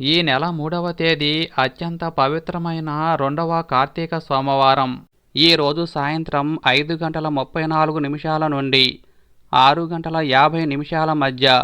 ఈ నెల మూడవ తేదీ అత్యంత పవిత్రమైన రెండవ కార్తీక సోమవారం. ఈ రోజు సాయంత్రం ఐదు గంటల ముప్పై నాలుగు నిమిషాల నుండి ఆరు గంటల యాభై నిమిషాల మధ్య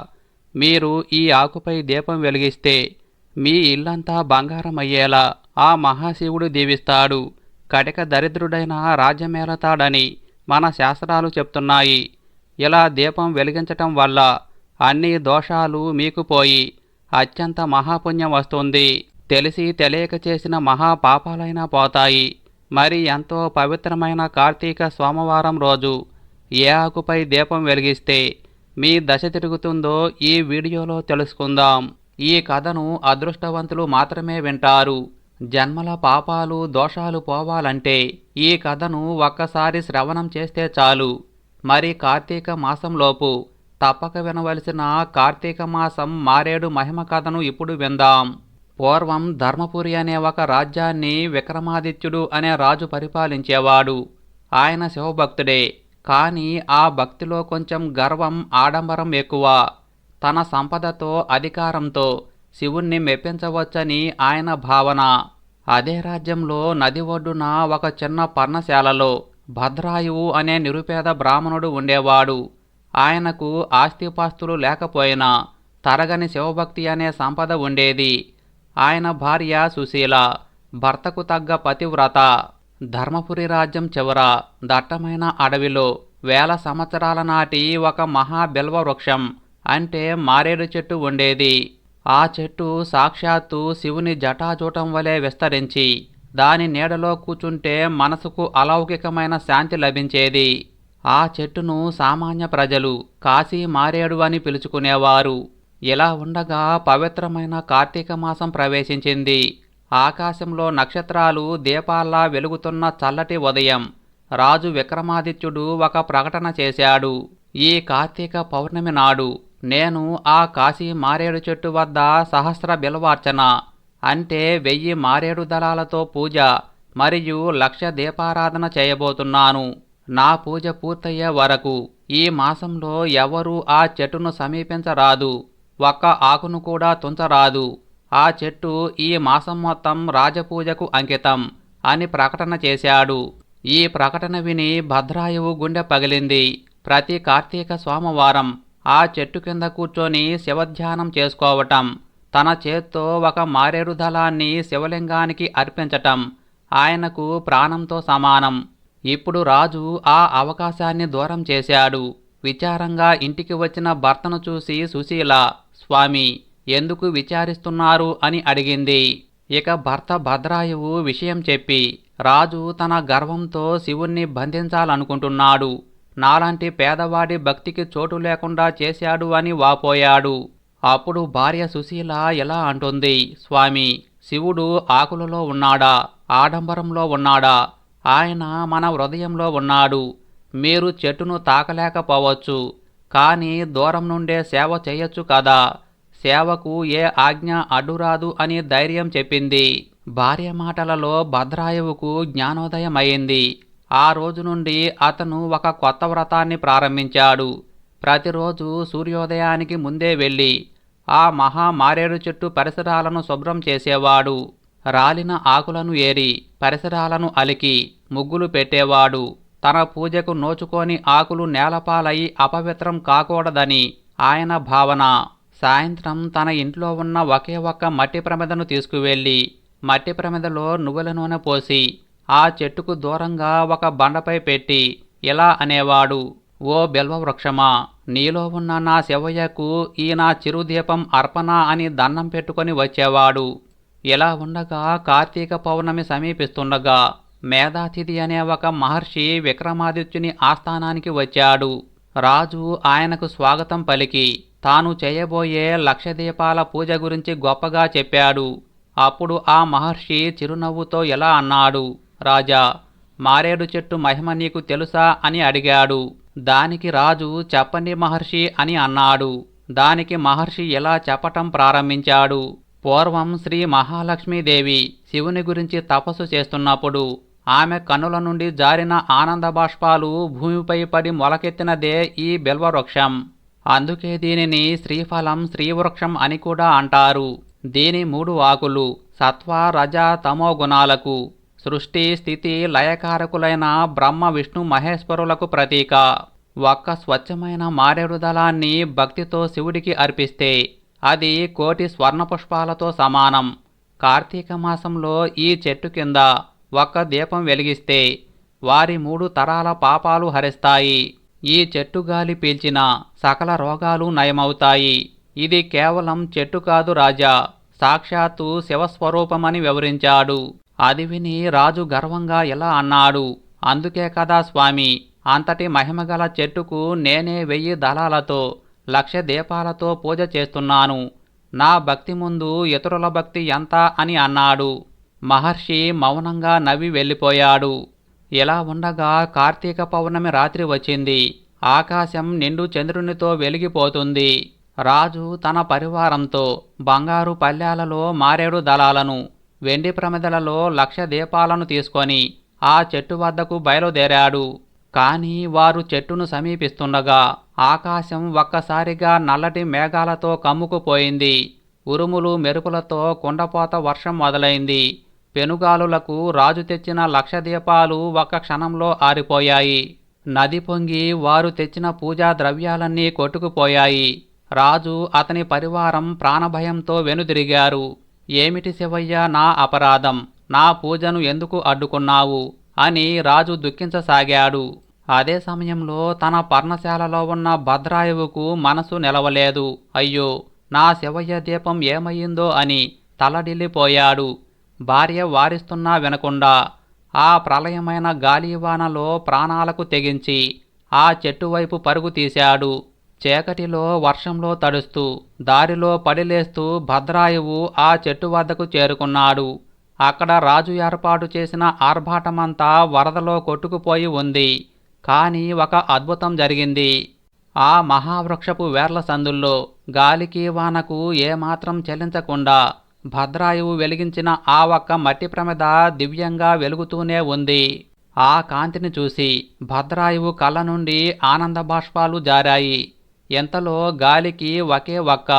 మీరు ఈ ఆకుపై దీపం వెలిగిస్తే మీ ఇల్లంతా బంగారం అయ్యేలా ఆ మహాశివుడు దీవిస్తాడు. కటిక దరిద్రుడైన రాజ్యమేలతాడని మన శాస్త్రాలు చెప్తున్నాయి. ఇలా దీపం వెలిగించటం వల్ల అన్ని దోషాలు మీకు పోయి అత్యంత మహాపుణ్యం వస్తుంది. తెలిసి తెలియక చేసిన మహా పాపాలైనా పోతాయి. మరి ఎంతో పవిత్రమైన కార్తీక సోమవారం రోజు ఏ ఆకుపై దీపం వెలిగిస్తే మీ దశ తిరుగుతుందో ఈ వీడియోలో తెలుసుకుందాం. ఈ కథను అదృష్టవంతులు మాత్రమే వింటారు. జన్మల పాపాలు దోషాలు పోవాలంటే ఈ కథను ఒక్కసారి శ్రవణం చేస్తే చాలు. మరి కార్తీక మాసంలోపు తప్పక వినవలసిన కార్తీక మాసం మారేడు మహిమ కథను ఇప్పుడు విందాం. పూర్వం ధర్మపురి అనే ఒక రాజ్యాన్ని విక్రమాదిత్యుడు అనే రాజు పరిపాలించేవాడు. ఆయన శివభక్తుడే. కానీ ఆ భక్తిలో కొంచెం గర్వం ఆడంబరం ఎక్కువ. తన సంపదతో అధికారంతో శివుణ్ణి మెప్పించవచ్చని ఆయన భావన. అదే రాజ్యంలో నది ఒడ్డున ఒక చిన్న పర్ణశాలలో భద్రాయువు అనే నిరుపేద బ్రాహ్మణుడు ఉండేవాడు. ఆయనకు ఆస్తిపాస్తులు లేకపోయినా తరగని శివభక్తి అనే సంపద ఉండేది. ఆయన భార్య సుశీల భర్తకు తగ్గ పతివ్రత ధర్మపురి రాజ్యం చివర దట్టమైన అడవిలో వేల సంవత్సరాల నాటి ఒక మహా బిల్వ వృక్షం అంటే మారేడు చెట్టు ఉండేది. ఆ చెట్టు సాక్షాత్తు శివుని జటాజూటం వలె విస్తరించి దాని నీడలో కూచుంటే మనసుకు అలౌకికమైన శాంతి లభించేది. ఆ చెట్టును సామాన్య ప్రజలు కాశీ మారేడు అని పిలుచుకునేవారు. ఇలా ఉండగా పవిత్రమైన కార్తీక మాసం ప్రవేశించింది. ఆకాశంలో నక్షత్రాలు దీపాల్లా వెలుగుతున్న చల్లటి ఉదయం. రాజు విక్రమాదిత్యుడు ఒక ప్రకటన చేశాడు. ఈ కార్తీక పౌర్ణమి నాడు నేను ఆ కాశీ మారేడు చెట్టు వద్ద సహస్ర బిలవార్చన అంటే వెయ్యి మారేడు దళాలతో పూజ మరియు లక్ష దీపారాధన చేయబోతున్నాను. నా పూజ పూర్తయ్యే వరకు ఈ మాసంలో ఎవరూ ఆ చెట్టును సమీపించరాదు. ఒక్క ఆకును కూడా తుంచరాదు. ఆ చెట్టు ఈ మాసం మొత్తం రాజపూజకు అంకితం అని ప్రకటన చేశాడు. ఈ ప్రకటన విని భద్రాయువు గుండె పగిలింది. ప్రతి కార్తీక సోమవారం ఆ చెట్టు కింద కూర్చొని శివధ్యానం చేసుకోవటం తన చేత్తో ఒక మారేడు దళాన్ని శివలింగానికి అర్పించటం ఆయనకు ప్రాణంతో సమానం. ఇప్పుడు రాజు ఆ అవకాశాన్ని దూరం చేశాడు. విచారంగా ఇంటికి వచ్చిన భర్తను చూసి సుశీల స్వామి ఎందుకు విచారిస్తున్నారు? అని అడిగింది. ఇక భర్త భద్రాయువు విషయం చెప్పి రాజు తన గర్వంతో శివుణ్ణి బంధించాలనుకుంటున్నాడు. నాలాంటి పేదవాడి భక్తికి చోటు లేకుండా చేశాడు అని వాపోయాడు. అప్పుడు భార్య సుశీల ఎలా అంటుంది స్వామి శివుడు ఆకులలో ఉన్నాడా? ఆడంబరంలో ఉన్నాడా? ఆయన మన హృదయంలో ఉన్నాడు. మీరు చెట్టును తాకలేకపోవచ్చు. కానీ దూరం నుండే సేవ చేయొచ్చు కదా. సేవకు ఏ ఆజ్ఞ అడ్డురాదు అని ధైర్యం చెప్పింది. భార్య మాటలలో భద్రాయువుకు జ్ఞానోదయం అయింది ఆ రోజు నుండి అతను ఒక కొత్త వ్రతాన్ని ప్రారంభించాడు. ప్రతిరోజు సూర్యోదయానికి ముందే వెళ్ళి ఆ మహా మారేడు చెట్టు పరిసరాలను శుభ్రం చేసేవాడు. రాలిన ఆకులను ఏరి పరిసరాలను అలికి ముగ్గులు పెట్టేవాడు. తన పూజకు నోచుకొని ఆకులు నేలపాలై అపవిత్రం కాకూడదని ఆయన భావన. సాయంత్రం తన ఇంట్లో ఉన్న ఒకే ఒక్క మట్టి ప్రమిదను తీసుకువెళ్ళి మట్టి ప్రమిదలో నువ్వుల నూనె పోసి ఆ చెట్టుకు దూరంగా ఒక బండపై పెట్టి ఇలా అనేవాడు ఓ బెల్వవృక్షమా నీలో ఉన్న నా శివయ్యకు ఈ నా చిరుదీపం అర్పణ అని దండం పెట్టుకొని వచ్చేవాడు. ఇలా ఉండగా కార్తీక పౌర్ణమి సమీపిస్తుండగా మేధాతిథి అనే ఒక మహర్షి విక్రమాదిత్యుని ఆస్థానానికి వచ్చాడు. రాజు ఆయనకు స్వాగతం పలికి. తాను చేయబోయే లక్షదీపాల పూజ గురించి గొప్పగా చెప్పాడు. అప్పుడు ఆ మహర్షి చిరునవ్వుతో ఎలా అన్నాడు రాజా మారేడు చెట్టు మహిమ నీకు తెలుసా? అని అడిగాడు. దానికి రాజు చెప్పండి మహర్షి అని అన్నాడు. దానికి మహర్షి ఎలా చెప్పటం ప్రారంభించాడు. పూర్వం శ్రీ మహాలక్ష్మీదేవి శివుని గురించి తపస్సు చేస్తున్నప్పుడు ఆమె కన్నుల నుండి జారిన ఆనంద బాష్పాలు భూమిపై పడి మొలకెత్తినదే ఈ బిల్వవృక్షం. అందుకే దీనిని శ్రీఫలం శ్రీవృక్షం అని కూడా అంటారు. దీని మూడు ఆకులు సత్వ రజ తమో గుణాలకు సృష్టి స్థితి లయకారకులైన బ్రహ్మ విష్ణు మహేశ్వరులకు ప్రతీక. ఒక్క స్వచ్ఛమైన మారేడు దళాన్ని భక్తితో శివుడికి అర్పిస్తే అది కోటి స్వర్ణ పుష్పాలతో సమానం. కార్తీక మాసంలో ఈ చెట్టు కింద ఒక్క దీపం వెలిగిస్తే వారి మూడు తరాల పాపాలు హరిస్తాయి. ఈ చెట్టు గాలి పీల్చిన సకల రోగాలు నయమవుతాయి. ఇది కేవలం చెట్టు కాదు రాజా సాక్షాత్తు శివస్వరూపమని వివరించాడు. అది విని రాజు గర్వంగా ఇలా అన్నాడు. అందుకే కదా స్వామి అంతటి మహిమగల చెట్టుకు నేనే వెయ్యి దళాలతో లక్ష దీపాలతో పూజ చేస్తున్నాను. నా భక్తి ముందు ఇతరుల భక్తి ఎంత అని అన్నాడు. మహర్షి మౌనంగా నవ్వి వెళ్ళిపోయాడు. ఇలా ఉండగా కార్తీక పౌర్ణమి రాత్రి వచ్చింది. ఆకాశం నిండు చంద్రునితో వెలిగిపోతుంది. రాజు తన పరివారంతో బంగారు పల్లెలలో మారేడు దళాలను వెండి ప్రమిదలలో లక్ష దీపాలను తీసుకొని ఆ చెట్టు వద్దకు బయలుదేరాడు. కానీ వారు చెట్టును సమీపిస్తుండగా ఆకాశం ఒక్కసారిగా నల్లటి మేఘాలతో కమ్ముకుపోయింది. ఉరుములు మెరుపులతో కుండపోత వర్షం మొదలైంది. పెనుగాలులకు రాజు తెచ్చిన లక్ష దీపాలు ఒక్క క్షణంలో ఆరిపోయాయి. నది పొంగి వారు తెచ్చిన పూజా ద్రవ్యాలన్నీ కొట్టుకుపోయాయి. రాజు అతని పరివారం ప్రాణభయంతో వెనుదిరిగారు. ఏమిటి శివయ్య నా అపరాధం? నా పూజను ఎందుకు అడ్డుకున్నావు? అని రాజు దుఃఖించసాగాడు. అదే సమయంలో తన పర్ణశాలలో ఉన్న భద్రాయువుకు మనసు నిలవలేదు. అయ్యో నా శివయ్య దీపం ఏమయ్యిందో అని తలడిల్లిపోయాడు. భార్య వారిస్తున్నా వినకుండా ఆ ప్రళయమైన గాలివానలో ప్రాణాలకు తెగించి ఆ చెట్టు వైపు పరుగు తీశాడు. చీకటిలో వర్షంలో తడుస్తూ దారిలో పడిలేస్తూ భద్రాయువు ఆ చెట్టు వద్దకు చేరుకున్నాడు. అక్కడ రాజు ఏర్పాటు చేసిన ఆర్భాటమంతా వరదలో కొట్టుకుపోయి ఉంది. కానీ ఒక అద్భుతం జరిగింది. ఆ మహావృక్షపు వేర్ల సందుల్లో గాలికి వానకు ఏమాత్రం చెల్లించకుండా భద్రాయువు వెలిగించిన ఆ ఒక్క మట్టి ప్రమిద దివ్యంగా వెలుగుతూనే ఉంది. ఆ కాంతిని చూసి భద్రాయువు కళ్ళ నుండి ఆనంద బాష్పాలు జారాయి. ఎంతలో గాలికి ఒకే ఒక్క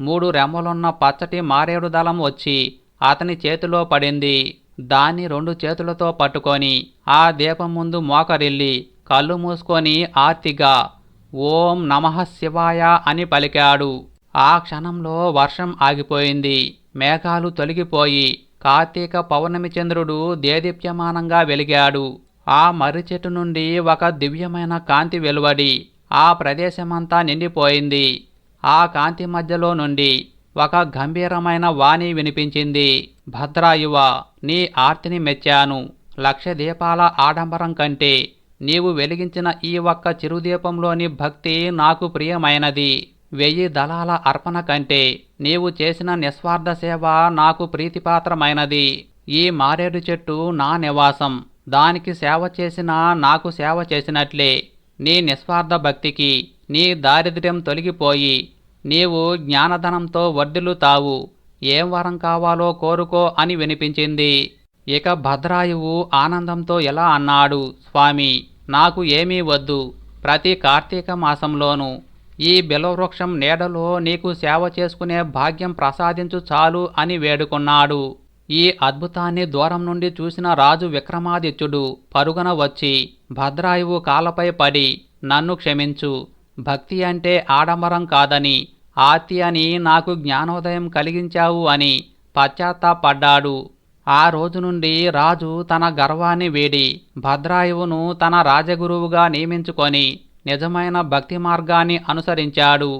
మూడు రెమ్మలున్న పచ్చటి మారేడు దళం వచ్చి అతని చేతిలో పడింది. దాన్ని రెండు చేతులతో పట్టుకొని ఆ దీపం ముందు మోకరిల్లి కళ్ళు మూసుకొని ఆర్తిగా ఓం నమః శివాయ అని పలికాడు. ఆ క్షణంలో వర్షం ఆగిపోయింది. మేఘాలు తొలగిపోయి కార్తీక పౌర్ణమి చంద్రుడు దేదీప్యమానంగా వెలిగాడు. ఆ మర్రి చెట్టు నుండి ఒక దివ్యమైన కాంతి వెలువడి ఆ ప్రదేశమంతా నిండిపోయింది. ఆ కాంతి మధ్యలో నుండి ఒక గంభీరమైన వాణి వినిపించింది. భద్రాయువ నీ ఆర్తిని మెచ్చాను. లక్ష దీపాల ఆడంబరం కంటే నీవు వెలిగించిన ఈ ఒక్క చిరుదీపంలోని భక్తి నాకు ప్రియమైనది. వెయ్యి దళాల అర్పణ కంటే నీవు చేసిన నిస్వార్థ సేవ నాకు ప్రీతిపాత్రమైనది. ఈ మారేడు చెట్టు నా నివాసం. దానికి సేవ చేసినా నాకు సేవ చేసినట్లే. నీ నిస్వార్థ భక్తికి నీ దారిద్ర్యం తొలగిపోయి నీవు జ్ఞానధనంతో వర్ధిల్లుతావు. ఏం వరం కావాలో కోరుకో అని వినిపించింది. ఇక భద్రాయువు ఆనందంతో ఎలా అన్నాడు స్వామి? నాకు ఏమీ వద్దు. ప్రతి కార్తీక మాసంలోనూ ఈ బిలవృక్షం నీడలో నీకు సేవ చేసుకునే భాగ్యం ప్రసాదించు చాలు అని వేడుకున్నాడు. ఈ అద్భుతాన్ని దూరం నుండి చూసిన రాజు విక్రమాదిత్యుడు పరుగున వచ్చి భద్రాయువు కాలపై పడి నన్ను క్షమించు. భక్తి అంటే ఆడంబరం కాదని ఆర్తి అని నాకు జ్ఞానోదయం కలిగించావు అని పశ్చాత్తాపడ్డాడు. ఆ రోజు నుండి రాజు తన గర్వాన్ని వీడి భద్రాయువును తన రాజగురువుగా నియమించుకొని నిజమైన భక్తి మార్గాన్ని అనుసరించాడు.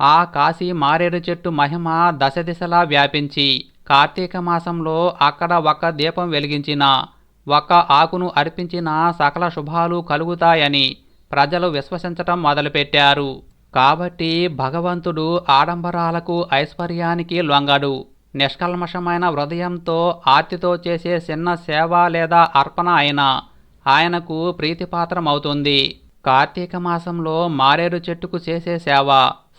ఆ కాశీ మారేడు చెట్టు మహిమ దశ దిశలా వ్యాపించి కార్తీక మాసంలో అక్కడ ఒక దీపం వెలిగించిన ఒక ఆకును అర్పించిన సకల శుభాలు కలుగుతాయని ప్రజలు విశ్వసించటం మొదలుపెట్టారు. కాబట్టి భగవంతుడు ఆడంబరాలకు ఐశ్వర్యానికి లొంగడు. నిష్కల్మషమైన హృదయంతో ఆర్తితో చేసే చిన్న సేవ లేదా అర్పణ అయినా ఆయనకు ప్రీతిపాత్రమవుతుంది. కార్తీక మాసంలో మారేడు చెట్టుకు చేసే సేవ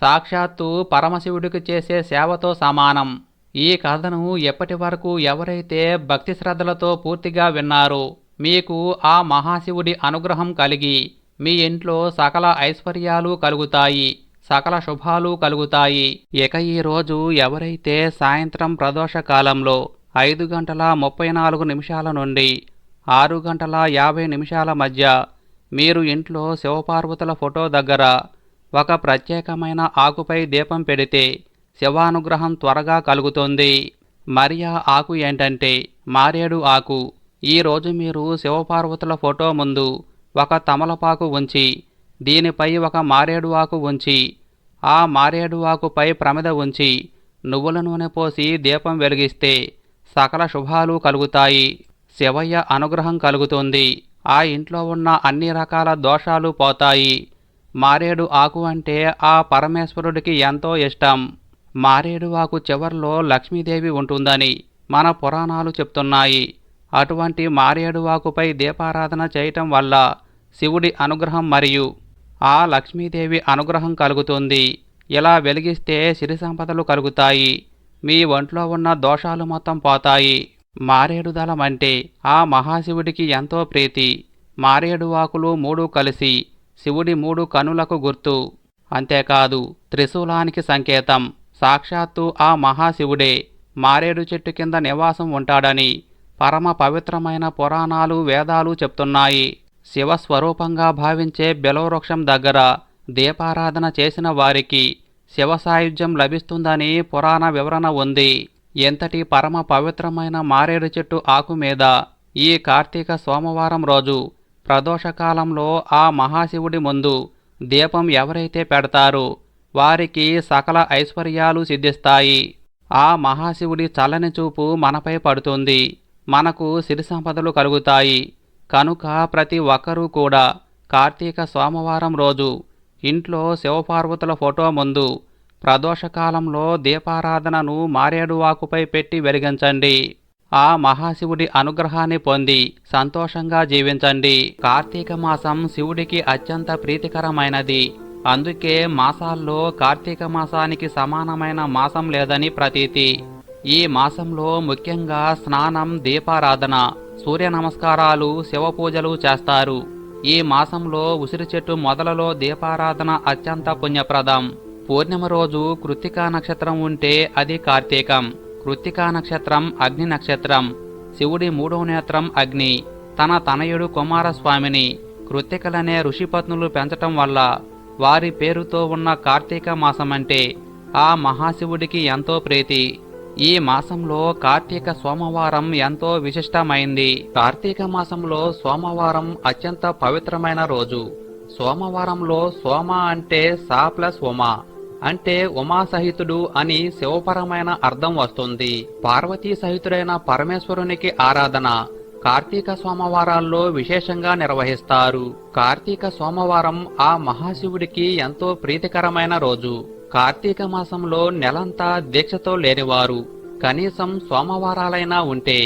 సాక్షాత్తు పరమశివుడికి చేసే సేవతో సమానం. ఈ కథను ఎప్పటి వరకు ఎవరైతే భక్తి శ్రద్ధలతో పూర్తిగా విన్నారో మీకు ఆ మహాశివుడి అనుగ్రహం కలిగి మీ ఇంట్లో సకల ఐశ్వర్యాలు కలుగుతాయి. సకల శుభాలు కలుగుతాయి. ఇక ఈ రోజు ఎవరైతే సాయంత్రం ప్రదోష కాలంలో ఐదు గంటల ముప్పై నాలుగు నిమిషాల నుండి ఆరు గంటల యాభై నిమిషాల మధ్య మీరు ఇంట్లో శివపార్వతుల ఫోటో దగ్గర ఒక ప్రత్యేకమైన ఆకుపై దీపం పెడితే శివానుగ్రహం త్వరగా కలుగుతుంది. మరి ఆ ఆకు ఏంటంటే మారేడు ఆకు. ఈరోజు మీరు శివపార్వతుల ఫోటో ముందు ఒక తమలపాకు ఉంచి దీనిపై ఒక మారేడు ఆకు ఉంచి ఆ మారేడు ఆకుపై ప్రమిద ఉంచి నువ్వుల నూనె పోసి దీపం వెలిగిస్తే సకల శుభాలు కలుగుతాయి. శివయ్య అనుగ్రహం కలుగుతుంది. ఆ ఇంట్లో ఉన్న అన్ని రకాల దోషాలు పోతాయి. మారేడు ఆకు అంటే ఆ పరమేశ్వరుడికి ఎంతో ఇష్టం. మారేడు ఆకు చివర్లో లక్ష్మీదేవి ఉంటుందని మన పురాణాలు చెప్తున్నాయి. అటువంటి మారేడు ఆకుపై దీపారాధన చేయటం వల్ల శివుడి అనుగ్రహం మరియు ఆ లక్ష్మీదేవి అనుగ్రహం కలుగుతుంది. ఇలా వెలిగిస్తే సిరి సంపదలు కలుగుతాయి. మీ ఒంట్లో ఉన్న దోషాలు మొత్తం పోతాయి. మారేడు దళం అంటే ఆ మహాశివుడికి ఎంతో ప్రీతి. మారేడు ఆకులు మూడు కలిసి శివుడి మూడు కనులకు గుర్తు. అంతేకాదు త్రిశూలానికి సంకేతం. సాక్షాత్తు ఆ మహాశివుడే మారేడు చెట్టు కింద నివాసం ఉంటాడని పరమ పవిత్రమైన పురాణాలు వేదాలు చెప్తున్నాయి. శివస్వరూపంగా భావించే బెలవృక్షం దగ్గర దీపారాధన చేసిన వారికి శివ సాయుధ్యం లభిస్తుందని పురాణ వివరణ ఉంది. ఎంతటి పరమ పవిత్రమైన మారేడు చెట్టు ఆకు మీద ఈ కార్తీక సోమవారం రోజు ప్రదోషకాలంలో ఆ మహాశివుడి ముందు దీపం ఎవరైతే పెడతారో వారికి సకల ఐశ్వర్యాలు సిద్ధిస్తాయి. ఆ మహాశివుడి చల్లని చూపు మనపై పడుతుంది. మనకు సిరి సంపదలు కలుగుతాయి. కనుక ప్రతి ఒక్కరూ కూడా కార్తీక సోమవారం రోజు ఇంట్లో శివపార్వతుల ఫోటో ముందు ప్రదోషకాలంలో దీపారాధనను మారేడువాకుపై పెట్టి వెలిగించండి. ఆ మహాశివుడి అనుగ్రహాన్ని పొంది సంతోషంగా జీవించండి. కార్తీక మాసం శివుడికి అత్యంత ప్రీతికరమైనది. అందుకే మాసాల్లో కార్తీక మాసానికి సమానమైన మాసం లేదని ప్రతీతి. ఈ మాసంలో ముఖ్యంగా స్నానం దీపారాధన సూర్య నమస్కారాలు శివ పూజలు చేస్తారు. ఈ మాసంలో ఉసిరి చెట్టు మొదలలో దీపారాధన అత్యంత పుణ్యప్రదం. పూర్ణిమ రోజు కృత్తికా నక్షత్రం ఉంటే అది కార్తీకం. కృత్తికా నక్షత్రం అగ్ని నక్షత్రం. శివుడి మూడవ నేత్రం అగ్ని. తన తనయుడు కుమారస్వామిని. కృత్తికలనే ఋషిపత్నులు పెంచటం వల్ల వారి పేరుతో ఉన్న కార్తీక మాసమంటే ఆ మహాశివుడికి ఎంతో ప్రీతి. ఈ మాసంలో కార్తీక సోమవారం ఎంతో విశిష్టమైంది. కార్తీక మాసంలో సోమవారం అత్యంత పవిత్రమైన రోజు. సోమవారంలో సోమ అంటే సా ప్లస్ ఉమా. అంటే ఉమా సహితుడు అని శివపరమైన అర్థం వస్తుంది. పార్వతీ సహితుడైన పరమేశ్వరునికి ఆరాధన. కార్తీక సోమవారాల్లో విశేషంగా నిర్వహిస్తారు. కార్తీక సోమవారం ఆ మహాశివుడికి ఎంతో ప్రీతికరమైన రోజు. కార్తీక మాసంలో నెలంతా దీక్షతో లేనివారు కనీసం సోమవారాలైనా ఉంటే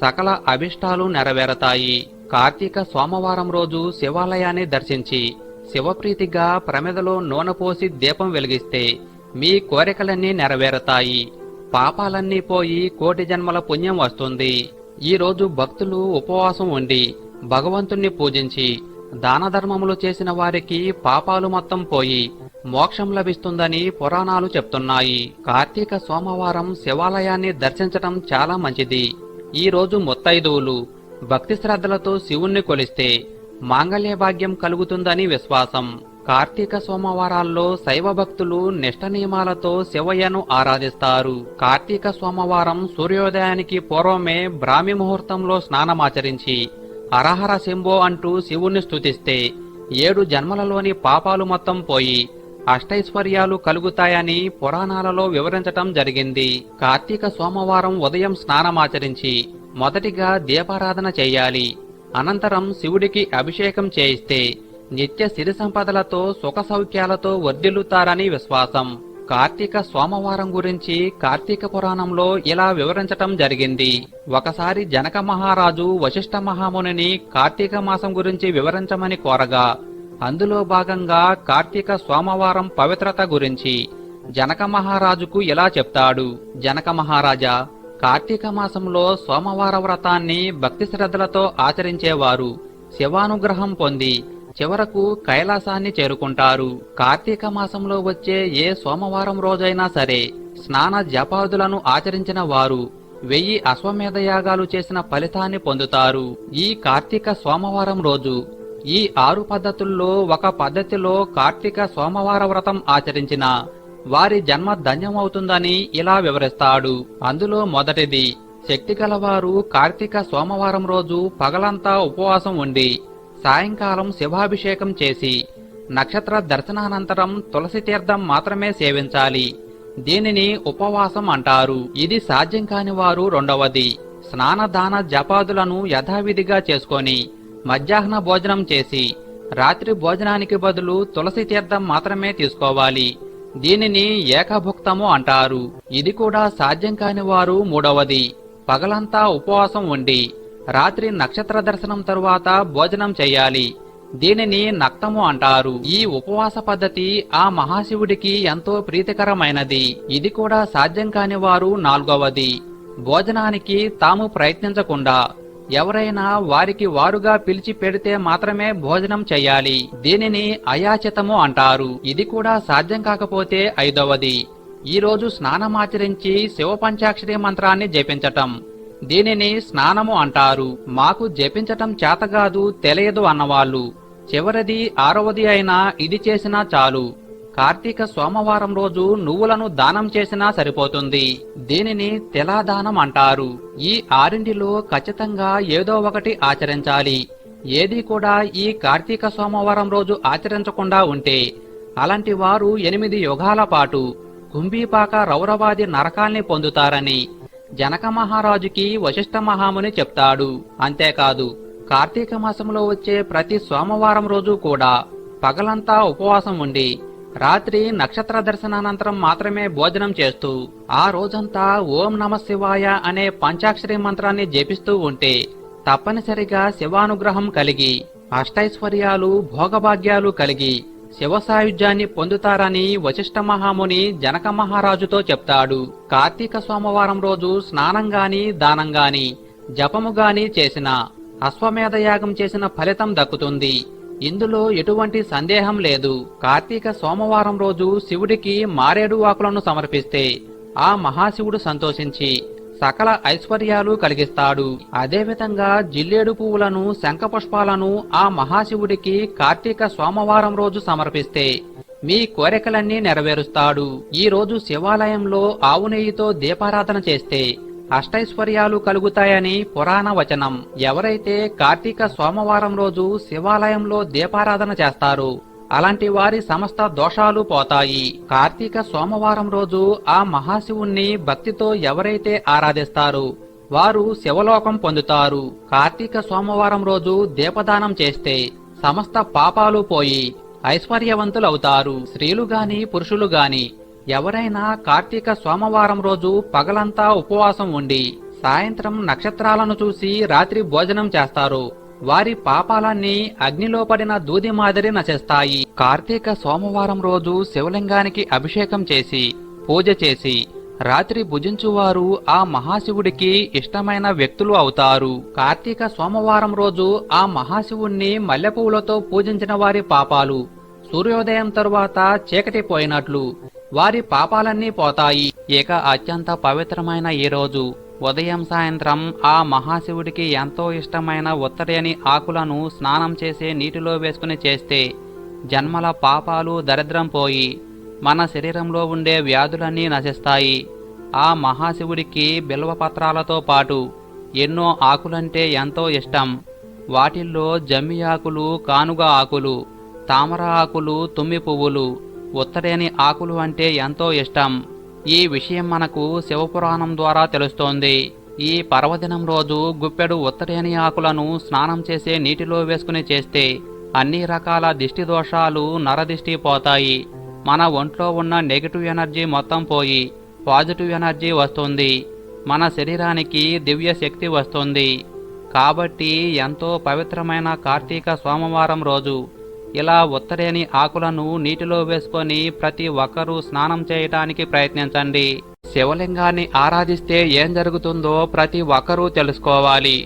సకల అభిష్టాలు నెరవేరతాయి. కార్తీక సోమవారం రోజు శివాలయాన్ని దర్శించి శివప్రీతిగా ప్రమిదలో నూనె పోసి దీపం వెలిగిస్తే మీ కోరికలన్నీ నెరవేరతాయి. పాపాలన్నీ పోయి కోటి జన్మల పుణ్యం వస్తుంది. ఈ రోజు భక్తులు ఉపవాసం ఉండి భగవంతుణ్ణి పూజించి దాన ధర్మములు చేసిన వారికి పాపాలు మొత్తం పోయి మోక్షం లభిస్తుందని పురాణాలు చెప్తున్నాయి. కార్తీక సోమవారం శివాలయాన్ని దర్శించటం చాలా మంచిది. ఈ రోజు ముత్తైదువులు భక్తి శ్రద్ధలతో శివుణ్ణి కొలిస్తే మాంగళ్య భాగ్యం కలుగుతుందని విశ్వాసం. కార్తీక సోమవారాల్లో శైవ భక్తులు నిష్ట నియమాలతో శివయ్యను ఆరాధిస్తారు. కార్తీక సోమవారం సూర్యోదయానికి పూర్వమే బ్రాహ్మి ముహూర్తంలో స్నానమాచరించి హరహర శంభో అంటూ శివుణ్ణి స్తుతిస్తే ఏడు జన్మలలోని పాపాలు మొత్తం పోయి అష్టైశ్వర్యాలు కలుగుతాయని పురాణాలలో వివరించటం జరిగింది. కార్తీక సోమవారం ఉదయం స్నానమాచరించి మొదటిగా దీపారాధన చేయాలి. అనంతరం శివుడికి అభిషేకం చేయిస్తే నిత్య సిరి సంపదలతో సుఖ సౌఖ్యాలతో వర్ధిల్లుతారని విశ్వాసం. కార్తీక సోమవారం గురించి కార్తీక పురాణంలో ఇలా వివరించటం జరిగింది. ఒకసారి జనక మహారాజు వశిష్ఠ మహామునిని కార్తీక మాసం గురించి వివరించమని కోరగా అందులో భాగంగా కార్తీక సోమవారం పవిత్రత గురించి జనక మహారాజుకు ఇలా చెప్తాడు? జనక మహారాజా కార్తీక మాసంలో సోమవార వ్రతాన్ని భక్తి శ్రద్ధలతో ఆచరించేవారు. శివానుగ్రహం పొంది చివరకు కైలాసాన్ని చేరుకుంటారు. కార్తీక మాసంలో వచ్చే ఏ సోమవారం రోజైనా సరే స్నాన జపాదులను ఆచరించిన వారు వెయ్యి అశ్వమేధ యాగాలు చేసిన ఫలితాన్ని పొందుతారు. ఈ కార్తీక సోమవారం రోజు ఈ ఆరు పద్ధతుల్లో ఒక పద్ధతిలో కార్తీక సోమవార వ్రతం ఆచరించిన వారి జన్మ ధన్యమవుతుందని ఇలా వివరిస్తాడు. అందులో మొదటిది శక్తి గలవారు కార్తీక సోమవారం రోజు పగలంతా ఉపవాసం ఉండి సాయంకాలం శివాభిషేకం చేసి నక్షత్ర దర్శనానంతరం తులసి తీర్థం మాత్రమే సేవించాలి. దీనిని ఉపవాసం అంటారు. ఇది సాధ్యం కాని వారు రెండవది స్నానదాన జపాదులను యథావిధిగా చేసుకొని మధ్యాహ్న భోజనం చేసి రాత్రి భోజనానికి బదులు తులసి తీర్థం మాత్రమే తీసుకోవాలి. దీనిని ఏకభుక్తము అంటారు. ఇది కూడా సాధ్యం కాని వారు మూడవది. పగలంతా ఉపవాసం ఉండి రాత్రి నక్షత్ర దర్శనం తరువాత భోజనం చేయాలి. దీనిని నక్తము అంటారు. ఈ ఉపవాస పద్ధతి ఆ మహాశివుడికి ఎంతో ప్రీతికరమైనది. ఇది కూడా సాధ్యం కాని వారు నాలుగవది. భోజనానికి తాము ప్రయత్నించకుండా ఎవరైనా వారికి వారుగా పిలిచి పెడితే మాత్రమే భోజనం చేయాలి. దీనిని అయాచితము అంటారు. ఇది కూడా సాధ్యం కాకపోతే ఐదవది. ఈ రోజు స్నానమాచరించి శివపంచాక్షరి మంత్రాన్ని జపించటం. దీనిని స్నానము అంటారు. మాకు జపించటం చేతగాదు తెలియదు అన్నవాళ్ళు. చివరిది ఆరవది అయినా ఇది చేసినా చాలు. కార్తీక సోమవారం రోజు నువ్వులను దానం చేసినా సరిపోతుంది. దీనిని తిలాదానం అంటారు. ఈ ఆరింటిలో ఖచ్చితంగా ఏదో ఒకటి ఆచరించాలి. ఏది కూడా ఈ కార్తీక సోమవారం రోజు ఆచరించకుండా ఉంటే అలాంటి వారు ఎనిమిది యుగాల పాటు కుంభీపాక రౌరవాది నరకాల్ని పొందుతారని జనక మహారాజుకి వశిష్ఠ మహాముని చెప్తాడు. అంతేకాదు కార్తీక మాసంలో వచ్చే ప్రతి సోమవారం రోజు కూడా పగలంతా ఉపవాసం ఉండి రాత్రి నక్షత్ర దర్శనానంతరం మాత్రమే భోజనం చేస్తూ ఆ రోజంతా ఓం నమ శివాయ అనే పంచాక్షరి మంత్రాన్ని జపిస్తూ ఉంటే తప్పనిసరిగా శివానుగ్రహం కలిగి అష్టైశ్వర్యాలు భోగభాగ్యాలు కలిగి శివ సాయుధ్యాన్ని పొందుతారని వశిష్ఠ మహాముని జనక మహారాజుతో చెప్తాడు. కార్తీక సోమవారం రోజు స్నానం దానంగాని జపముగాని జపము చేసిన అశ్వమేధ యాగం చేసిన ఫలితం దక్కుతుంది. ఇందులో ఎటువంటి సందేహం లేదు. కార్తీక సోమవారం రోజు శివుడికి మారేడు ఆకులను సమర్పిస్తే ఆ మహాశివుడు సంతోషించి సకల ఐశ్వర్యాలు కలిగిస్తాడు. అదేవిధంగా జిల్లేడు పువ్వులను శంఖపుష్పాలను ఆ మహాశివుడికి కార్తీక సోమవారం రోజు సమర్పిస్తే మీ కోరికలన్నీ నెరవేరుస్తాడు. ఈ రోజు శివాలయంలో ఆవు నెయ్యితో దీపారాధన చేస్తే అష్టైశ్వర్యాలు కలుగుతాయని పురాణ వచనం. ఎవరైతే కార్తీక సోమవారం రోజు శివాలయంలో దీపారాధన చేస్తారు అలాంటి వారి సమస్త దోషాలు పోతాయి. కార్తీక సోమవారం రోజు ఆ మహాశివుణ్ణి భక్తితో ఎవరైతే ఆరాధిస్తారు వారు శివలోకం పొందుతారు. కార్తీక సోమవారం రోజు దీపదానం చేస్తే సమస్త పాపాలు పోయి ఐశ్వర్యవంతులవుతారు. స్త్రీలు గాని పురుషులు గాని ఎవరైనా కార్తీక సోమవారం రోజు పగలంతా ఉపవాసం ఉండి సాయంత్రం నక్షత్రాలను చూసి రాత్రి భోజనం చేస్తారు. వారి పాపాలన్నీ అగ్నిలో పడిన దూది మాదిరి నశిస్తాయి. కార్తీక సోమవారం రోజు శివలింగానికి అభిషేకం చేసి పూజ చేసి రాత్రి భుజించువారు ఆ మహాశివుడికి ఇష్టమైన వ్యక్తులు అవుతారు. కార్తీక సోమవారం రోజు ఆ మహాశివుణ్ణి మల్లెపూలతో పూజించిన వారి పాపాలు సూర్యోదయం తరువాత చీకటి పోయినట్లు వారి పాపాలన్నీ పోతాయి. ఇక అత్యంత పవిత్రమైన ఈ రోజు. ఉదయం సాయంత్రం ఆ మహాశివుడికి ఎంతో ఇష్టమైన ఉత్తరేని ఆకులను స్నానం చేసే నీటిలో వేసుకుని చేస్తే జన్మల పాపాలు దరిద్రం పోయి మన శరీరంలో ఉండే వ్యాధులన్నీ నశిస్తాయి. ఆ మహాశివుడికి బిల్వపత్రాలతో పాటు ఎన్నో ఆకులంటే ఎంతో ఇష్టం. వాటిల్లో జమ్మి ఆకులు కానుగ ఆకులు తామర ఆకులు తుమ్మి పువ్వులు ఉత్తరేని ఆకులు అంటే ఎంతో ఇష్టం. ఈ విషయం మనకు శివపురాణం ద్వారా తెలుస్తోంది. ఈ పర్వదినం రోజు గుప్పెడు ఉత్తరేని ఆకులను స్నానం చేసే నీటిలో వేసుకుని చేస్తే అన్ని రకాల దిష్టి దోషాలు నరదిష్టి పోతాయి. మన ఒంట్లో ఉన్న నెగిటివ్ ఎనర్జీ మొత్తం పోయి పాజిటివ్ ఎనర్జీ వస్తుంది. మన శరీరానికి దివ్య శక్తి వస్తుంది. కాబట్టి ఎంతో పవిత్రమైన కార్తీక సోమవారం రోజు ఇలా ఉత్తరేని ఆకులను నీటిలో వేసుకొని ప్రతి ఒక్కరూ స్నానం చేయటానికి ప్రయత్నించండి. శివలింగాన్ని ఆరాధిస్తే ఏం జరుగుతుందో ప్రతి ఒక్కరూ తెలుసుకోవాలి.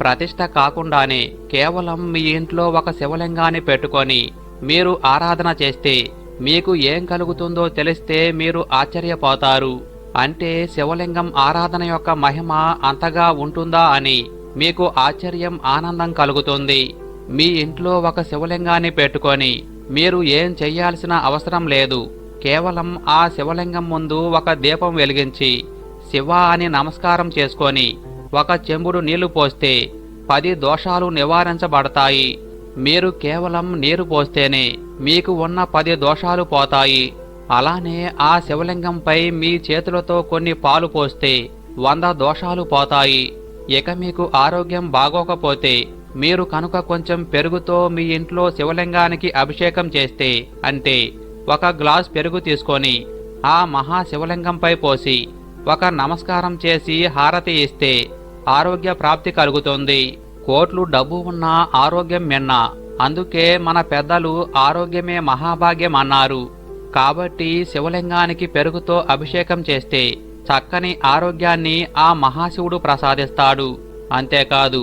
ప్రతిష్ట కాకుండానే కేవలం మీ ఇంట్లో ఒక శివలింగాన్ని పెట్టుకొని మీరు ఆరాధన చేస్తే మీకు ఏం కలుగుతుందో తెలిస్తే మీరు ఆశ్చర్యపోతారు. అంటే శివలింగం ఆరాధన యొక్క మహిమ అంతగా ఉంటుందా అని మీకు ఆశ్చర్యం ఆనందం కలుగుతుంది. మీ ఇంట్లో ఒక శివలింగాన్ని పెట్టుకొని మీరు ఏం చెయ్యాల్సిన అవసరం లేదు. కేవలం ఆ శివలింగం ముందు ఒక దీపం వెలిగించి శివ అని నమస్కారం చేసుకొని ఒక చెంబుడు నీళ్ళు పోస్తే పది దోషాలు నివారించబడతాయి. మీరు కేవలం నీరు పోస్తేనే మీకు ఉన్న పది దోషాలు పోతాయి. అలానే ఆ శివలింగంపై మీ చేతులతో కొన్ని పాలు పోస్తే వంద దోషాలు పోతాయి. ఇక మీకు ఆరోగ్యం బాగోకపోతే మీరు కనుక కొంచెం పెరుగుతో మీ ఇంట్లో శివలింగానికి అభిషేకం చేస్తే అంటే ఒక గ్లాస్ పెరుగు తీసుకొని ఆ మహా శివలింగంపై పోసి ఒక నమస్కారం చేసి హారతి ఇస్తే ఆరోగ్య ప్రాప్తి కలుగుతుంది. కోట్లు డబ్బు ఉన్న ఆరోగ్యం మిన్న అందుకే మన పెద్దలు ఆరోగ్యమే మహాభాగ్యం అన్నారు. కాబట్టి శివలింగానికి పెరుగుతో అభిషేకం చేస్తే చక్కని ఆరోగ్యాన్ని ఆ మహాశివుడు ప్రసాదిస్తాడు. అంతేకాదు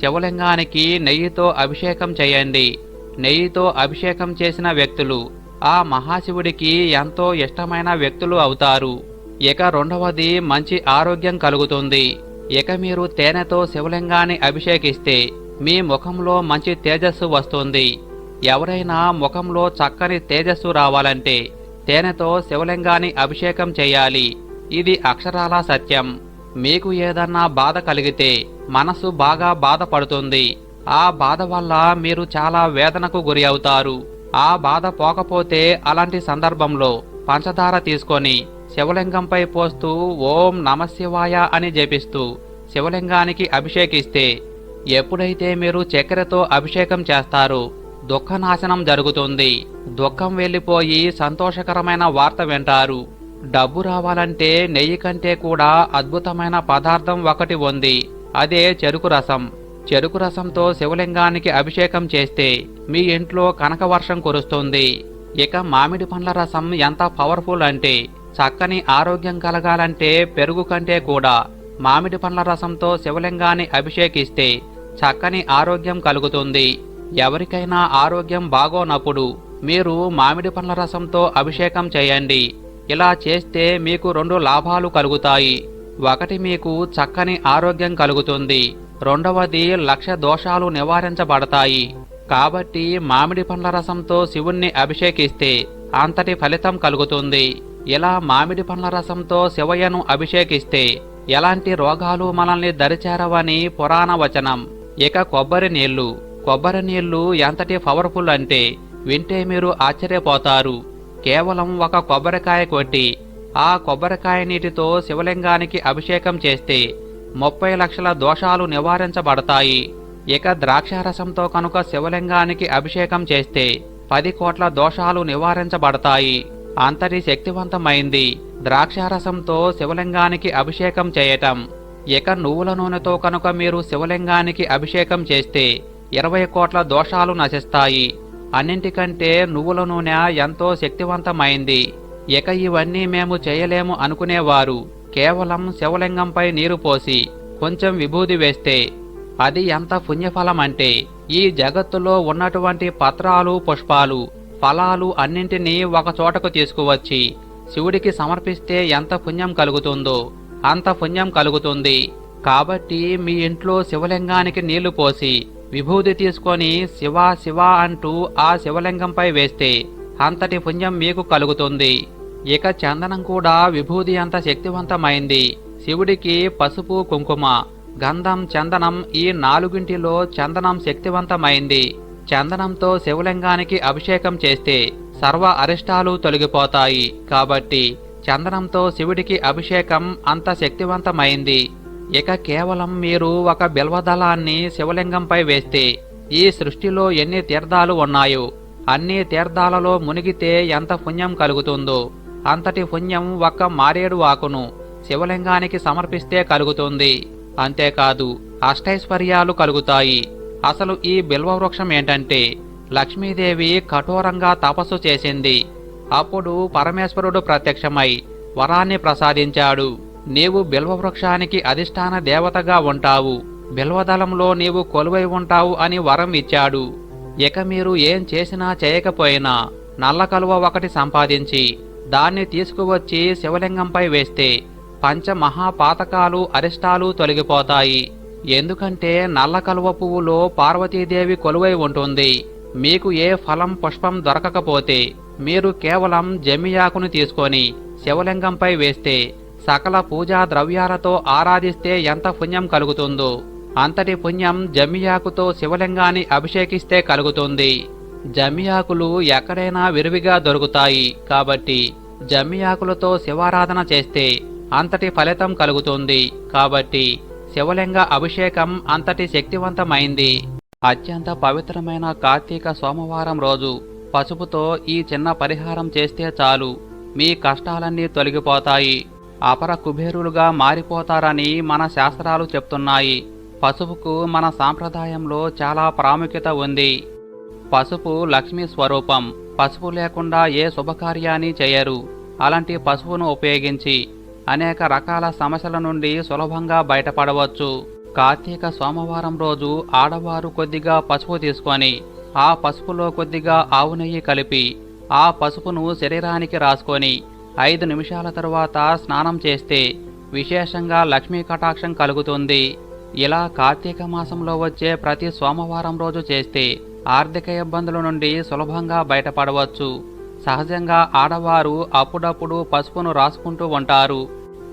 శివలింగానికి నెయ్యితో అభిషేకం చేయండి. నెయ్యితో అభిషేకం చేసిన వ్యక్తులు ఆ మహాశివుడికి ఎంతో ఇష్టమైన వ్యక్తులు అవుతారు. ఇక రెండవది మంచి ఆరోగ్యం కలుగుతుంది. ఇక మీరు తేనెతో శివలింగాన్ని అభిషేకిస్తే మీ ముఖంలో మంచి తేజస్సు వస్తుంది. ఎవరైనా ముఖంలో చక్కని తేజస్సు రావాలంటే తేనెతో శివలింగాన్ని అభిషేకం చేయాలి. ఇది అక్షరాల సత్యం. మీకు ఏదన్నా బాధ కలిగితే మనసు బాగా బాధపడుతుంది. ఆ బాధ వల్ల మీరు చాలా వేదనకు గురి అవుతారు. ఆ బాధ పోకపోతే అలాంటి సందర్భంలో పంచదార తీసుకొని శివలింగంపై పోస్తూ ఓం నమశివాయ అని జపిస్తూ శివలింగానికి అభిషేకిస్తే ఎప్పుడైతే మీరు చక్కెరతో అభిషేకం చేస్తారు దుఃఖనాశనం జరుగుతుంది. దుఃఖం వెళ్ళిపోయి సంతోషకరమైన వార్త వింటారు. డబ్బు రావాలంటే నెయ్యి కంటే కూడా అద్భుతమైన పదార్థం ఒకటి ఉంది. అదే చెరుకు రసం. చెరుకు రసంతో శివలింగానికి అభిషేకం చేస్తే మీ ఇంట్లో కనకవర్షం కురుస్తుంది. ఇక మామిడి పండ్ల రసం ఎంత పవర్ఫుల్ అంటే చక్కని ఆరోగ్యం కలగాలంటే పెరుగు కంటే కూడా మామిడి పండ్ల రసంతో శివలింగాన్ని అభిషేకిస్తే చక్కని ఆరోగ్యం కలుగుతుంది. ఎవరికైనా ఆరోగ్యం బాగోనప్పుడు మీరు మామిడి పండ్ల రసంతో అభిషేకం చేయండి. ఇలా చేస్తే మీకు రెండు లాభాలు కలుగుతాయి. ఒకటి మీకు చక్కని ఆరోగ్యం కలుగుతుంది. రెండవది లక్ష దోషాలు నివారించబడతాయి. కాబట్టి మామిడి పండ్ల రసంతో శివుణ్ణి అభిషేకిస్తే అంతటి ఫలితం కలుగుతుంది. ఇలా మామిడి పండ్ల రసంతో శివయ్యను అభిషేకిస్తే ఎలాంటి రోగాలు మనల్ని దరిచేరవని పురాణ వచనం. ఇక కొబ్బరి నీళ్ళు కొబ్బరి నీళ్ళు ఎంతటి పవర్ఫుల్ అంటే వింటే మీరు ఆశ్చర్యపోతారు. కేవలం ఒక కొబ్బరికాయ కొట్టి ఆ కొబ్బరికాయ నీటితో శివలింగానికి అభిషేకం చేస్తే ముప్పై లక్షల దోషాలు నివారించబడతాయి. ఇక ద్రాక్షారసంతో కనుక శివలింగానికి అభిషేకం చేస్తే పది కోట్ల దోషాలు నివారించబడతాయి. అంతటి శక్తివంతమైంది ద్రాక్షారసంతో శివలింగానికి అభిషేకం చేయటం. ఇక నువ్వుల నూనెతో కనుక మీరు శివలింగానికి అభిషేకం చేస్తే ఇరవై కోట్ల దోషాలు నశిస్తాయి. అన్నింటికంటే నువ్వుల నూనె ఎంతో శక్తివంతమైంది. ఇక ఇవన్నీ మేము చేయలేము అనుకునేవారు. కేవలం శివలింగంపై నీరు పోసి కొంచెం విభూది వేస్తే అది ఎంత పుణ్యఫలమంటే ఈ జగత్తులో ఉన్నటువంటి పత్రాలు పుష్పాలు ఫలాలు అన్నింటినీ ఒక చోటకు తీసుకువచ్చి శివుడికి సమర్పిస్తే ఎంత పుణ్యం కలుగుతుందో అంత పుణ్యం కలుగుతుంది. కాబట్టి మీ ఇంట్లో శివలింగానికి నీళ్ళు పోసి విభూది తీసుకొని శివ శివ అంటూ ఆ శివలింగంపై వేస్తే అంతటి పుణ్యం మీకు కలుగుతుంది. ఇక చందనం కూడా విభూది అంత శక్తివంతమైంది. శివుడికి పసుపు కుంకుమ గంధం చందనం ఈ నాలుగింటిలో చందనం శక్తివంతమైంది. చందనంతో శివలింగానికి అభిషేకం చేస్తే సర్వ అరిష్టాలు తొలగిపోతాయి. కాబట్టి చందనంతో శివుడికి అభిషేకం అంత శక్తివంతమైంది. ఇక కేవలం మీరు ఒక బిల్వదళాన్ని శివలింగంపై వేస్తే ఈ సృష్టిలో ఎన్ని తీర్థాలు ఉన్నాయో అన్ని తీర్థాలలో మునిగితే ఎంత పుణ్యం కలుగుతుందో అంతటి పుణ్యం ఒక్క మారేడు ఆకును శివలింగానికి సమర్పిస్తే కలుగుతుంది. అంతేకాదు అష్టైశ్వర్యాలు కలుగుతాయి. అసలు ఈ బిల్వవృక్షం ఏంటంటే లక్ష్మీదేవి కఠోరంగా తపస్సు చేసింది. అప్పుడు పరమేశ్వరుడు ప్రత్యక్షమై వరాన్ని ప్రసాదించాడు. నీవు బిల్వవృక్షానికి అధిష్టాన దేవతగా ఉంటావు. బిల్వదళంలో నీవు కొలువై ఉంటావు అని వరం ఇచ్చాడు. ఇక మీరు ఏం చేసినా చేయకపోయినా నల్ల కలువ ఒకటి సంపాదించి దాన్ని తీసుకువచ్చి శివలింగంపై వేస్తే పంచమహాపాతకాలు అరిష్టాలు తొలగిపోతాయి. ఎందుకంటే నల్ల కలువ పువ్వులో పార్వతీదేవి కొలువై ఉంటుంది. మీకు ఏ ఫలం పుష్పం దొరకకపోతే మీరు కేవలం జమియాకును తీసుకొని శివలింగంపై వేస్తే సకల పూజా ద్రవ్యాలతో ఆరాధిస్తే ఎంత పుణ్యం కలుగుతుందో. అంతటి పుణ్యం జమియాకుతో శివలింగాన్ని అభిషేకిస్తే కలుగుతుంది. జమియాకులు ఎక్కడైనా విరివిగా దొరుకుతాయి. కాబట్టి జమియాకులతో శివారాధన చేస్తే అంతటి ఫలితం కలుగుతుంది. కాబట్టి శివలింగ అభిషేకం అంతటి శక్తివంతమైంది. అత్యంత పవిత్రమైన కార్తీక సోమవారం రోజు పసుపుతో ఈ చిన్న పరిహారం చేస్తే చాలు. మీ కష్టాలన్నీ తొలగిపోతాయి. అపర కుబేరులుగా మారిపోతారని మన శాస్త్రాలు చెప్తున్నాయి. పసుపుకు మన సాంప్రదాయంలో చాలా ప్రాముఖ్యత ఉంది. పసుపు లక్ష్మీ స్వరూపం. పసుపు లేకుండా ఏ శుభకార్యాన్ని చేయరు. అలాంటి పసుపును ఉపయోగించి అనేక రకాల సమస్యల నుండి సులభంగా బయటపడవచ్చు. కార్తీక సోమవారం రోజు ఆడవారు కొద్దిగా పసుపు తీసుకొని ఆ పసుపులో కొద్దిగా ఆవు నెయ్యి కలిపి ఆ పసుపును శరీరానికి రాసుకొని ఐదు నిమిషాల తరువాత స్నానం చేస్తే విశేషంగా లక్ష్మీ కటాక్షం కలుగుతుంది. ఇలా కార్తీక మాసంలో వచ్చే ప్రతి సోమవారం రోజు చేస్తే ఆర్థిక ఇబ్బందుల నుండి సులభంగా బయటపడవచ్చు. సహజంగా ఆడవారు అప్పుడప్పుడు పసుపును రాసుకుంటూ ఉంటారు.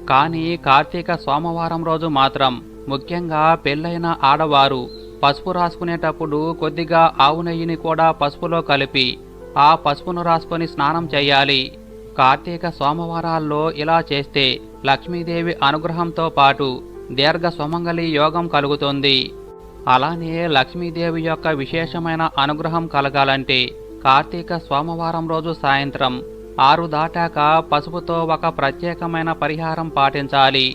కానీ కార్తీక సోమవారం రోజు మాత్రం ముఖ్యంగా పెళ్ళైన ఆడవారు పసుపు రాసుకునేటప్పుడు కొద్దిగా ఆవు నెయ్యిని కూడా పసుపులో కలిపి ఆ పసుపును రాసుకొని స్నానం చేయాలి. కార్తీక సోమవారాల్లో ఇలా చేస్తే లక్ష్మీదేవి అనుగ్రహంతో పాటు దీర్ఘ సుమంగళి యోగం కలుగుతుంది. అలానే లక్ష్మీదేవి యొక్క విశేషమైన అనుగ్రహం కలగాలంటే కార్తీక సోమవారం రోజు సాయంత్రం ఆరు దాటాక పసుపుతో ఒక ప్రత్యేకమైన పరిహారం పాటించాలి.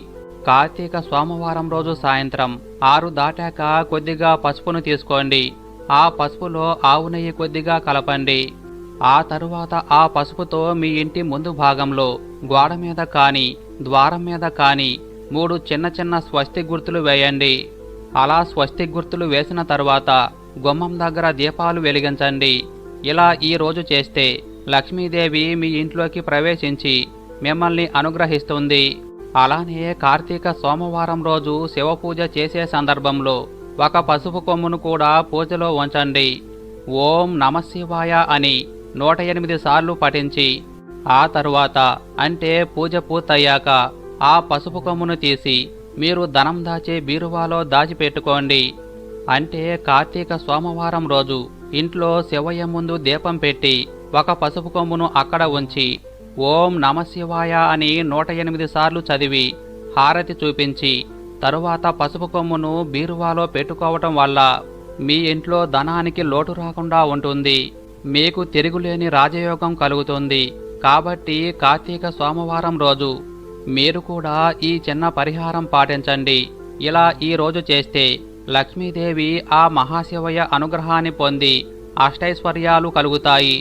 కార్తీక సోమవారం రోజు సాయంత్రం ఆరు దాటాక కొద్దిగా పసుపును తీసుకోండి. ఆ పసుపులో ఆవు నెయ్యి కొద్దిగా కలపండి. ఆ తరువాత ఆ పసుపుతో మీ ఇంటి ముందు భాగంలో గోడ మీద కానీ ద్వారం మీద కానీ మూడు చిన్న చిన్న స్వస్తి గుర్తులు వేయండి. అలా స్వస్తి గుర్తులు వేసిన తర్వాత గుమ్మం దగ్గర దీపాలు వెలిగించండి. ఇలా ఈ రోజు చేస్తే లక్ష్మీదేవి మీ ఇంట్లోకి ప్రవేశించి మిమ్మల్ని అనుగ్రహిస్తుంది. అలానే కార్తీక సోమవారం రోజు శివపూజ చేసే సందర్భంలో ఒక పసుపు కొమ్మును కూడా పూజలో ఉంచండి. ఓం నమశివాయ అని నూట ఎనిమిది సార్లు పఠించి ఆ తరువాత అంటే పూజ పూర్తయ్యాక ఆ పసుపు కొమ్మును తీసి మీరు ధనం దాచే బీరువాలో దాచిపెట్టుకోండి. అంటే కార్తీక సోమవారం రోజు ఇంట్లో శివయ్య ముందు దీపం పెట్టి ఒక పసుపు కొమ్మును అక్కడ ఉంచి ఓం నమశివాయ అని నూట ఎనిమిది సార్లు చదివి హారతి చూపించి తరువాత పసుపు కొమ్మును బీరువాలో పెట్టుకోవటం వల్ల మీ ఇంట్లో ధనానికి లోటు రాకుండా ఉంటుంది. మీకు తిరుగులేని రాజయోగం కలుగుతుంది. కాబట్టి కార్తీక సోమవారం రోజు మీరు కూడా ఈ చిన్న పరిహారం పాటించండి. ఇలా ఈ రోజు చేస్తే లక్ష్మీదేవి ఆ మహాశివయ అనుగ్రహాన్ని పొంది అష్టైశ్వర్యాలు కలుగుతాయి.